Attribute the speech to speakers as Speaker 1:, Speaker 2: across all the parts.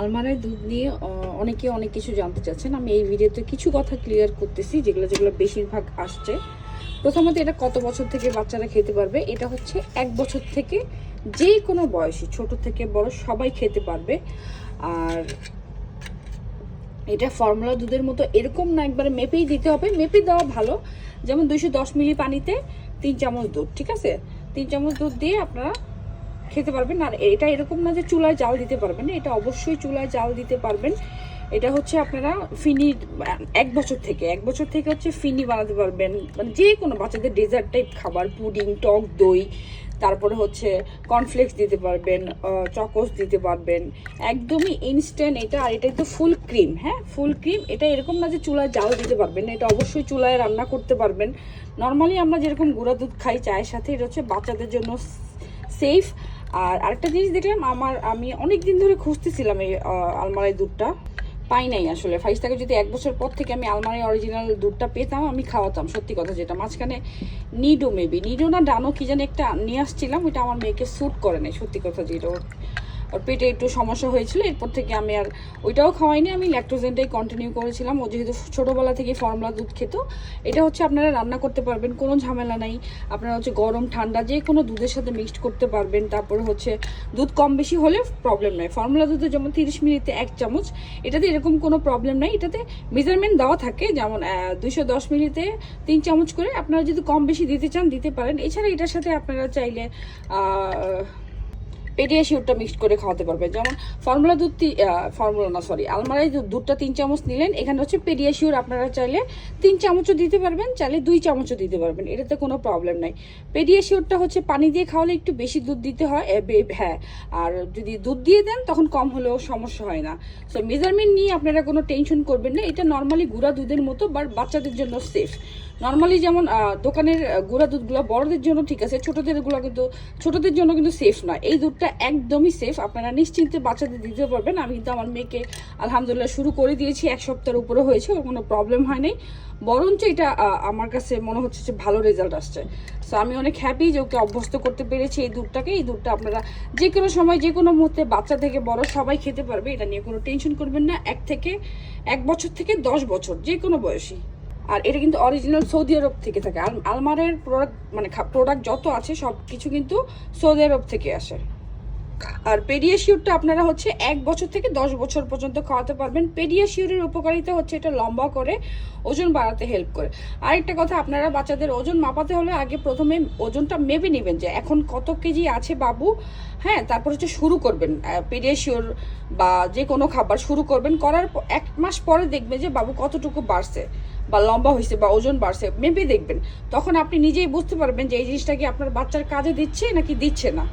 Speaker 1: আলমারায় দুধ নিয়ে অনেকে অনেক কিছু জানতে চাচ্ছেন। আমি এই ভিডিওতে কিছু কথা ক্লিয়ার করতেছি, যেগুলো যেগুলো বেশিরভাগ আসছে। প্রথমত, এটা কত বছর থেকে বাচ্চারা খেতে পারবে? এটা হচ্ছে এক বছর থেকে যে কোনো বয়সী, ছোট থেকে বড় সবাই খেতে পারবে। আর এটা ফর্মুলা দুধের মতো এরকম না, একবারে মেপেই দিতে হবে। মেপে দেওয়া ভালো। যেমন দুইশো দশ মিলি পানিতে তিন চামচ দুধ, ঠিক আছে? তিন চামচ দুধ দিয়ে আপনারা খেতে পারবেন। আর এটা এরকম না যে চুলায় জাল দিতে পারবেন এটা অবশ্যই চুলায় জাল দিতে পারবেন। এটা হচ্ছে আপনারা ফিনি, এক বছর থেকে, এক বছর থেকে হচ্ছে ফিনি বানাতে পারবেন। মানে যে কোনো বাচ্চাদের ডেজার্ট টাইপ খাবার, পুডিং, টক, দই, তারপরে হচ্ছে কর্নফ্লেক্স দিতে পারবেন চকোস দিতে পারবেন। একদমই ইনস্ট্যান্ট এটা, আর এটা তো ফুল ক্রিম হ্যাঁ? ফুল ক্রিম এটা এরকম না যে চুলায় জাল দিতে পারবেন এটা অবশ্যই চুলায় রান্না করতে পারবেন। নর্মালি আমরা যেরকম গুঁড়া দুধ খাই চায়ের সাথে, এটা হচ্ছে বাচ্চাদের জন্য সেফ আর আরেকটা জিনিস দেখলাম, আমার, আমি অনেক দিন ধরে খুঁজতেছিলাম এই আলমারি দুধটা। পাই নাই আসলে। ফাইস্তাকে যদি এক বছর পর থেকে আমি আলমারি অরিজিনাল দুধটা পেতাম, আমি খাওয়াতাম, সত্যি কথা যেটা। মাঝখানে নিডো মেবি নিডো না, ডানো কি জানি একটা নিয়ে আসছিলাম, ওইটা আমার মেয়েকে স্যুট করে নাই, সত্যি কথা যেটা। ওর পেটে একটু সমস্যা হয়েছিল, এরপর থেকে আমি আর ওইটাও খাওয়াইনি। আমি ল্যাক্টোজেনটাই কন্টিনিউ করেছিলাম। ও যেহেতু ছোটোবেলা থেকে ফর্মুলা দুধ খেত, এটা হচ্ছে আপনারা রান্না করতে পারবেন, কোনো ঝামেলা নাই। আপনারা হচ্ছে গরম, ঠান্ডা, যে কোনো দুধের সাথে মিক্সড করতে পারবেন। তারপরে হচ্ছে দুধ কম বেশি হলে প্রবলেম নয় ফর্মুলা দুধে যেমন তিরিশ মিনিটে এক চামচ, এটাতে এরকম কোনো প্রবলেম নাই। এটাতে মেজারমেন্ট দেওয়া থাকে, যেমন দুশো দশ মিনিটে তিন চামচ করে। আপনারা যদি কম বেশি দিতে চান, দিতে পারেন। এছাড়া এটার সাথে আপনারা চাইলে আহ, পেডিয়াশিওরটা মিক্সড করে খাওয়াতে পারবে। যেমন ফর্মুলা দুধ ফর্মুলা না সরি আলমারাই দুধ- দুধটা তিন চামচ নিলেন এখানে হচ্ছে পেডিয়াশিওর আপনারা চাইলে তিন চামচও দিতে পারবেন চাইলে দুই চামচও দিতে পারবেন এটাতে কোনো প্রবলেম নাই। পেডিয়াশিওরটা হচ্ছে পানি দিয়ে খাওয়ালে একটু বেশি দুধ দিতে হয় হ্যাঁ আর যদি দুধ দিয়ে দেন তখন কম হলেও সমস্যা হয় না। সো মেজারমেন্ট নিয়ে আপনারা কোনো টেনশন করবেন না এটা নর্মালি গুঁড়া দুধের মতো বাট বাচ্চাদের জন্য সেফ নর্মালি যেমন দোকানের গুঁড়া দুধগুলো বড়দের জন্য ঠিক আছে, ছোটদেরগুলো কিন্তু, ছোটদের জন্য কিন্তু সেফ নয়। এই দুধটা একদমই সেফ আপনারা নিশ্চিন্তে বাচ্চাদের দিতে পারবেন। আমি কিন্তু আমার মেয়েকে আলহামদুলিল্লাহ শুরু করে দিয়েছি, এক সপ্তাহের উপরে হয়েছে, ওর কোনো প্রবলেম হয় নাই। বরঞ্চ এটা আমার কাছে মনে হচ্ছে যে ভালো রেজাল্ট আসছে। সো আমি অনেক হ্যাপি যে ওকে অভ্যস্ত করতে পেরেছি এই দুধটাকে। এই দুধটা আপনারা যে কোনো সময়, যে কোনো মুহূর্তে বাচ্চা থেকে বড় সবাই খেতে পারবে, এটা নিয়ে কোনো টেনশন করবেন না। এক থেকে, এক বছর থেকে দশ বছর, যে কোনো বয়সী। আর এটা কিন্তু অরিজিনাল সৌদি আরব থেকে থাকে। আল- আলমারের প্রোডাক্ট মানে প্রোডাক্ট যত আছে সব কিছু কিন্তু সৌদি আরব থেকে আসে। আর পেডিয়াশিওরটা আপনারা হচ্ছে এক বছর থেকে দশ বছর পর্যন্ত খাওয়াতে পারবেন। পেডিয়াশিওরের উপকারিতা হচ্ছে এটা লম্বা করে ওজন বাড়াতে হেল্প করে। আরেকটা কথা, আপনারা বাচ্চাদের ওজন মাপাতে হলে আগে প্রথমে ওজনটা মেপে নেবেন যে এখন কত কেজি আছে বাবু। হ্যাঁ তারপর হচ্ছে শুরু করবেন। পেডিয়াশিওর বা যে কোনো খাবার শুরু করবেন। করার এক মাস পরে দেখবেন যে বাবু কতটুকু বাড়ছে। বা লম্বা হয়েছে বা ওজন বাড়ছে মেপে দেখবেন। তখন আপনি নিজেই বুঝতে পারবেন যে এই জিনিসটা কি আপনার বাচ্চার কাজে দিচ্ছে নাকি দিচ্ছে না।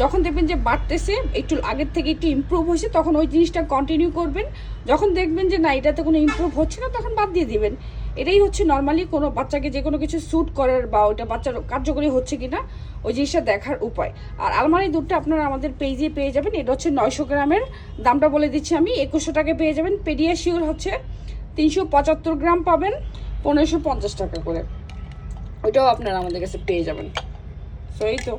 Speaker 1: যখন দেখবেন যে বাড়তেছে, একটু আগের থেকে একটু ইমপ্রুভ হয়েছে তখন ওই জিনিসটা কন্টিনিউ করবেন। যখন দেখবেন যে না, এটাতে কোনো ইমপ্রুভ হচ্ছে না, তখন বাদ দিয়ে দিবেন। এটাই হচ্ছে নর্মালি কোনো বাচ্চাকে যে কোনো কিছু স্যুট করার বা ওটা বাচ্চার কার্যকরী হচ্ছে কি না ওই জিনিসটা দেখার উপায়। আর আলমারি দুধটা আপনারা আমাদের পেজে পেয়ে যাবেন, এটা হচ্ছে নয়শো গ্রামের, দামটা বলে দিচ্ছি আমি, একুশশো টাকা পেয়ে যাবেন। পেডিয়াশিওর হচ্ছে তিনশো পঁচাত্তর গ্রাম পাবেন, পনেরোশো পঞ্চাশ টাকা করে। ওইটাও আপনারা আমাদের কাছে পেয়ে যাবেন। তো এই তো।